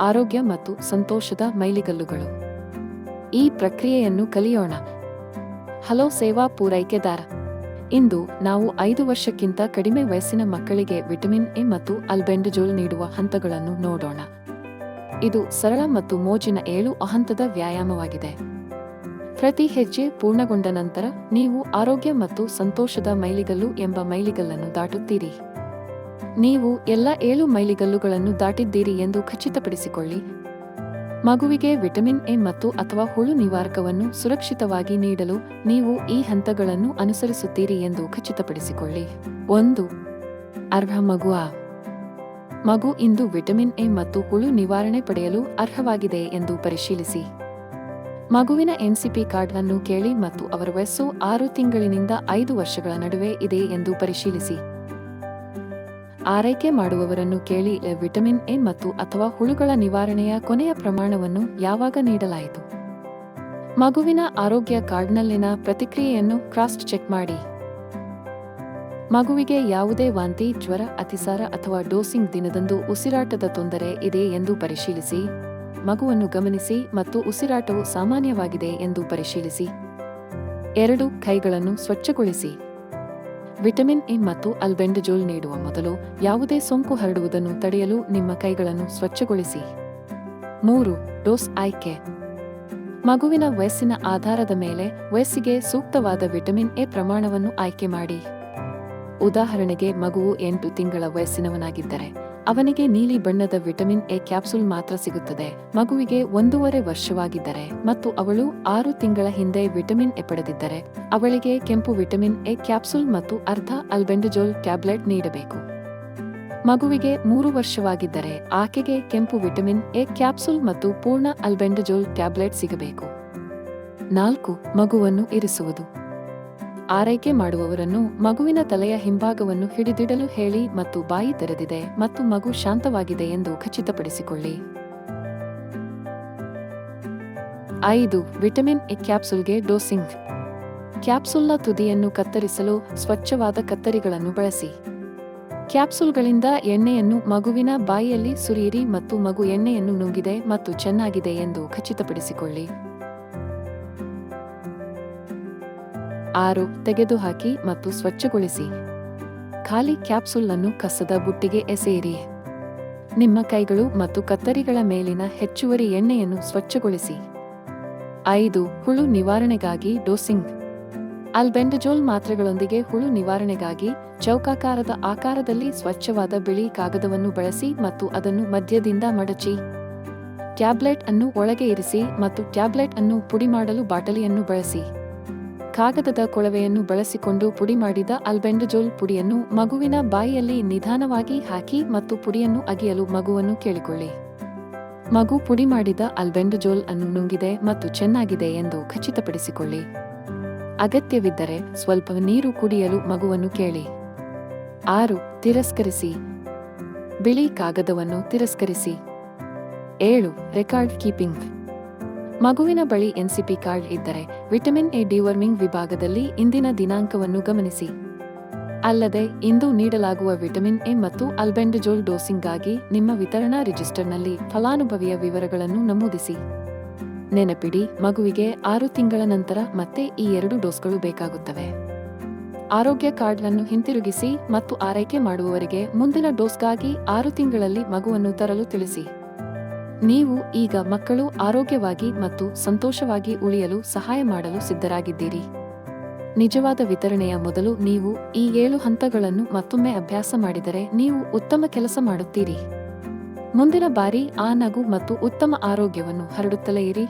ಆರೋಗ್ಯ ಮತ್ತು ಸಂತೋಷದ ಮೈಲಿಗಲ್ಲುಗಳು. ಈ ಪ್ರಕ್ರಿಯೆಯನ್ನು ಕಲಿಯೋಣ. ಹಲೋ ಸೇವಾ ಪೂರೈಕೆದಾರ. ಇಂದು ನಾವು ಐದು ವರ್ಷಕ್ಕಿಂತ ಕಡಿಮೆ ವಯಸ್ಸಿನ ಮಕ್ಕಳಿಗೆ ವಿಟಮಿನ್ ಎ ಮತ್ತು ಅಲ್ಬೆಂಡಜೋಲ್ ನೀಡುವ ಹಂತಗಳನ್ನು ನೋಡೋಣ. ಇದು ಸರಳ ಮತ್ತು ಮೋಜಿನ ಏಳು ಹಂತದ ವ್ಯಾಯಾಮವಾಗಿದೆ. ಪ್ರತಿ ಹೆಜ್ಜೆ ಪೂರ್ಣಗೊಂಡ ನಂತರ ನೀವು ಆರೋಗ್ಯ ಮತ್ತು ಸಂತೋಷದ ಮೈಲಿಗಲ್ಲು ಎಂಬ ಮೈಲಿಗಲ್ಲನ್ನು ದಾಟುತ್ತೀರಿ. ನೀವು ಎಲ್ಲ ಏಳು ಮೈಲಿಗಲ್ಲುಗಳನ್ನು ದಾಟಿದ್ದೀರಿ ಎಂದು ಖಚಿತಪಡಿಸಿಕೊಳ್ಳಿ. ಮಗುವಿಗೆ ವಿಟಮಿನ್ ಎ ಮತ್ತು ಅಥವಾ ಹುಳು ನಿವಾರಕವನ್ನು ಸುರಕ್ಷಿತವಾಗಿ ನೀಡಲು ನೀವು ಈ ಹಂತಗಳನ್ನು ಅನುಸರಿಸುತ್ತೀರಿ ಎಂದು ಖಚಿತಪಡಿಸಿಕೊಳ್ಳಿ. ಒಂದು, ಅರ್ಹ ಮಗುವ. ಮಗು ಇಂದು ವಿಟಮಿನ್ ಎ ಮತ್ತು ಹುಳು ನಿವಾರಣೆ ಪಡೆಯಲು ಅರ್ಹವಾಗಿದೆ ಎಂದು ಪರಿಶೀಲಿಸಿ. ಮಗುವಿನ ಎನ್ಸಿಪಿ ಕಾರ್ಡ್ ಅನ್ನು ಕೇಳಿ ಮತ್ತು ಅವರ ವಯಸ್ಸು ಆರು ತಿಂಗಳಿನಿಂದ ಐದು ವರ್ಷಗಳ ನಡುವೆ ಇದೆ ಎಂದು ಪರಿಶೀಲಿಸಿ. ಆರೈಕೆ ಮಾಡುವವರನ್ನು ಕೇಳಿ ವಿಟಮಿನ್ ಎ ಮತ್ತು ಅಥವಾ ಹುಳುಗಳ ನಿವಾರಣೆಯ ಕೊನೆಯ ಪ್ರಮಾಣವನ್ನು ಯಾವಾಗ ನೀಡಲಾಯಿತು? ಮಗುವಿನ ಆರೋಗ್ಯ ಕಾರ್ಡ್ನಲ್ಲಿನ ಪ್ರತಿಕ್ರಿಯೆಯನ್ನು ಕ್ರಾಸ್ ಚೆಕ್ ಮಾಡಿ. ಮಗುವಿಗೆ ಯಾವುದೇ ವಾಂತಿ, ಜ್ವರ, ಅತಿಸಾರ ಅಥವಾ ಡೋಸಿಂಗ್ ದಿನದಂದು ಉಸಿರಾಟದ ತೊಂದರೆ ಇದೆ ಎಂದು ಪರಿಶೀಲಿಸಿ, ಮಗುವನ್ನು ಗಮನಿಸಿ ಮತ್ತು ಉಸಿರಾಟವು ಸಾಮಾನ್ಯವಾಗಿದೆ ಎಂದು ಪರಿಶೀಲಿಸಿ. ಎರಡು ಕೈಗಳನ್ನು ಸ್ವಚ್ಛಗೊಳಿಸಿ. ವಿಟಮಿನ್ ಎ ಮತ್ತು ಅಲ್ಬೆಂಡಜೋಲ್ ನೀಡುವ ಮೊದಲು ಯಾವುದೇ ಸೋಂಕು ಹರಡುವುದನ್ನು ತಡೆಯಲು ನಿಮ್ಮ ಕೈಗಳನ್ನು ಸ್ವಚ್ಛಗೊಳಿಸಿ. ಮೂರು, ಡೋಸ್ ಆಯ್ಕೆ. ಮಗುವಿನ ವಯಸ್ಸಿನ ಆಧಾರದ ಮೇಲೆ ವಯಸ್ಸಿಗೆ ಸೂಕ್ತವಾದ ವಿಟಮಿನ್ ಎ ಪ್ರಮಾಣವನ್ನು ಆಯ್ಕೆ ಮಾಡಿ. ಉದಾಹರಣೆಗೆ, ಮಗುವು ಎಂಟು ತಿಂಗಳ ವಯಸ್ಸಿನವನಾಗಿದ್ದರೆ ಅವನಿಗೆ ನೀಲಿ ಬಣ್ಣದ ವಿಟಮಿನ್ ಎ ಕ್ಯಾಪ್ಸೂಲ್ ಮಾತ್ರ ಸಿಗುತ್ತದೆ. ಮಗುವಿಗೆ ಒಂದೂವರೆ ವರ್ಷವಾಗಿದ್ದರೆ ಮತ್ತು ಅವಳು ಆರು ತಿಂಗಳ ಹಿಂದೆ ವಿಟಮಿನ್ ಎ ಪಡೆದಿದ್ದರೆ, ಅವಳಿಗೆ ಕೆಂಪು ವಿಟಮಿನ್ ಎ ಕ್ಯಾಪ್ಸೂಲ್ ಮತ್ತು ಅರ್ಧ ಅಲ್ಬೆಂಡಜೋಲ್ ಟ್ಯಾಬ್ಲೆಟ್ ನೀಡಬೇಕು. ಮಗುವಿಗೆ ಮೂರು ವರ್ಷವಾಗಿದ್ದರೆ, ಆಕೆಗೆ ಕೆಂಪು ವಿಟಮಿನ್ ಎ ಕ್ಯಾಪ್ಸುಲ್ ಮತ್ತು ಪೂರ್ಣ ಅಲ್ಬೆಂಡಜೋಲ್ ಟ್ಯಾಬ್ಲೆಟ್ ಸಿಗಬೇಕು. ನಾಲ್ಕು, ಮಗುವನ್ನು ಇರಿಸುವುದು. ಆರೈಕೆ ಮಾಡುವವರನ್ನು ಮಗುವಿನ ತಲೆಯ ಹಿಂಭಾಗವನ್ನು ಹಿಡಿದಿಡಲು ಹೇಳಿ ಮತ್ತು ಬಾಯಿ ತೆರೆದಿದೆ ಮತ್ತು ಮಗು ಶಾಂತವಾಗಿದೆ ಎಂದು ಖಚಿತಪಡಿಸಿಕೊಳ್ಳಿ. ಐದು, ವಿಟಮಿನ್ ಎ ಕ್ಯಾಪ್ಸುಲ್ಗೆ ಡೋಸಿಂಗ್. ಕ್ಯಾಪ್ಸುಲ್ನ ತುದಿಯನ್ನು ಕತ್ತರಿಸಲು ಸ್ವಚ್ಛವಾದ ಕತ್ತರಿಗಳನ್ನು ಬಳಸಿ. ಕ್ಯಾಪ್ಸುಲ್ಗಳಿಂದ ಎಣ್ಣೆಯನ್ನು ಮಗುವಿನ ಬಾಯಿಯಲ್ಲಿ ಸುರಿಯಿರಿ ಮತ್ತು ಮಗು ಎಣ್ಣೆಯನ್ನು ನುಂಗಿದೆ ಮತ್ತು ಚೆನ್ನಾಗಿದೆ ಎಂದು ಖಚಿತಪಡಿಸಿಕೊಳ್ಳಿ. ಆರು ತೆಗೆದುಹಾಕಿ ಮತ್ತು ಸ್ವಚ್ಛಗೊಳಿಸಿ. ಖಾಲಿ ಕ್ಯಾಪ್ಸೂಲ್ ಅನ್ನು ಕಸದ ಬುಟ್ಟಿಗೆ ಎಸೆಯಿರಿ. ನಿಮ್ಮ ಕೈಗಳು ಮತ್ತು ಕತ್ತರಿಗಳ ಮೇಲಿನ ಹೆಚ್ಚುವರಿ ಎಣ್ಣೆಯನ್ನು ಸ್ವಚ್ಛಗೊಳಿಸಿ. ಐದು, ಹುಳು ನಿವಾರಣೆಗಾಗಿ ಡೋಸಿಂಗ್. ಅಲ್ಬೆಂಡಜೋಲ್ ಮಾತ್ರೆಗಳೊಂದಿಗೆ ಹುಳು ನಿವಾರಣೆಗಾಗಿ ಚೌಕಾಕಾರದ ಆಕಾರದಲ್ಲಿ ಸ್ವಚ್ಛವಾದ ಬಿಳಿ ಕಾಗದವನ್ನು ಬಳಸಿ ಮತ್ತು ಅದನ್ನು ಮಧ್ಯದಿಂದ ಮಡಚಿ. ಟ್ಯಾಬ್ಲೆಟ್ ಅನ್ನು ಒಳಗೆ ಇರಿಸಿ ಮತ್ತು ಟ್ಯಾಬ್ಲೆಟ್ ಅನ್ನು ಪುಡಿ ಮಾಡಲು ಬಾಟಲಿಯನ್ನು ಬಳಸಿ. ಕಾಗದದ ಕೊಳವೆಯನ್ನು ಬಳಸಿಕೊಂಡು ಪುಡಿ ಮಾಡಿದ ಅಲ್ಬೆಂಡಜೋಲ್ ಪುಡಿಯನ್ನು ಮಗುವಿನ ಬಾಯಿಯಲ್ಲಿ ನಿಧಾನವಾಗಿ ಹಾಕಿ ಮತ್ತು ಪುಡಿಯನ್ನು ಅಗಿಯಲು ಮಗುವನ್ನು ಕೇಳಿಕೊಳ್ಳಿ. ಮಗು ಪುಡಿ ಮಾಡಿದ ಅಲ್ಬೆಂಡಜೋಲ್ ಅನ್ನು ನುಂಗಿದೆ ಮತ್ತು ಚೆನ್ನಾಗಿದೆ ಎಂದು ಖಚಿತಪಡಿಸಿಕೊಳ್ಳಿ. ಅಗತ್ಯವಿದ್ದರೆ ಸ್ವಲ್ಪ ನೀರು ಕುಡಿಯಲು ಮಗುವನ್ನು ಕೇಳಿ. ಆರು, ತಿರಸ್ಕರಿಸಿ. ಬಿಳಿ ಕಾಗದವನ್ನು ತಿರಸ್ಕರಿಸಿ. ಏಳು, ರೆಕಾರ್ಡ್ ಕೀಪಿಂಗ್. ಮಗುವಿನ ಬಳಿ ಎನ್ಸಿಪಿ ಕಾರ್ಡ್ ಇದ್ದರೆ ವಿಟಮಿನ್ ಎ ಡಿವರ್ಮಿಂಗ್ ವಿಭಾಗದಲ್ಲಿ ಇಂದಿನ ದಿನಾಂಕವನ್ನು ಗಮನಿಸಿ. ಅಲ್ಲದೆ, ಇಂದು ನೀಡಲಾಗುವ ವಿಟಮಿನ್ ಎ ಮತ್ತು ಅಲ್ಬೆಂಡಜೋಲ್ ಡೋಸಿಂಗ್ಗಾಗಿ ನಿಮ್ಮ ವಿತರಣಾ ರಿಜಿಸ್ಟರ್ನಲ್ಲಿ ಫಲಾನುಭವಿಯ ವಿವರಗಳನ್ನು ನಮೂದಿಸಿ. ನೆನಪಿಡಿ, ಮಗುವಿಗೆ ಆರು ತಿಂಗಳ ನಂತರ ಮತ್ತೆ ಈ ಎರಡು ಡೋಸ್ಗಳು ಬೇಕಾಗುತ್ತವೆ. ಆರೋಗ್ಯ ಕಾರ್ಡ್ ಅನ್ನು ಹಿಂತಿರುಗಿಸಿ ಮತ್ತು ಆರೈಕೆ ಮಾಡುವವರಿಗೆ ಮುಂದಿನ ಡೋಸ್ಗಾಗಿ ಆರು ತಿಂಗಳಲ್ಲಿ ಮಗುವನ್ನು ತರಲು ತಿಳಿಸಿ. ನೀವು ಈಗ ಮಕ್ಕಳು ಆರೋಗ್ಯವಾಗಿ ಮತ್ತು ಸಂತೋಷವಾಗಿ ಉಳಿಯಲು ಸಹಾಯ ಮಾಡಲು ಸಿದ್ಧರಾಗಿದ್ದೀರಿ. ನಿಜವಾದ ವಿತರಣೆಯ ಮೊದಲು ನೀವು ಈ ಏಳು ಹಂತಗಳನ್ನು ಮತ್ತೊಮ್ಮೆ ಅಭ್ಯಾಸ ಮಾಡಿದರೆ ನೀವು ಉತ್ತಮ ಕೆಲಸ ಮಾಡುತ್ತೀರಿ. ಮುಂದಿನ ಬಾರಿ ಆ ನಗು ಮತ್ತು ಉತ್ತಮ ಆರೋಗ್ಯವನ್ನು ಹರಡುತ್ತಲೇ ಇರಿ.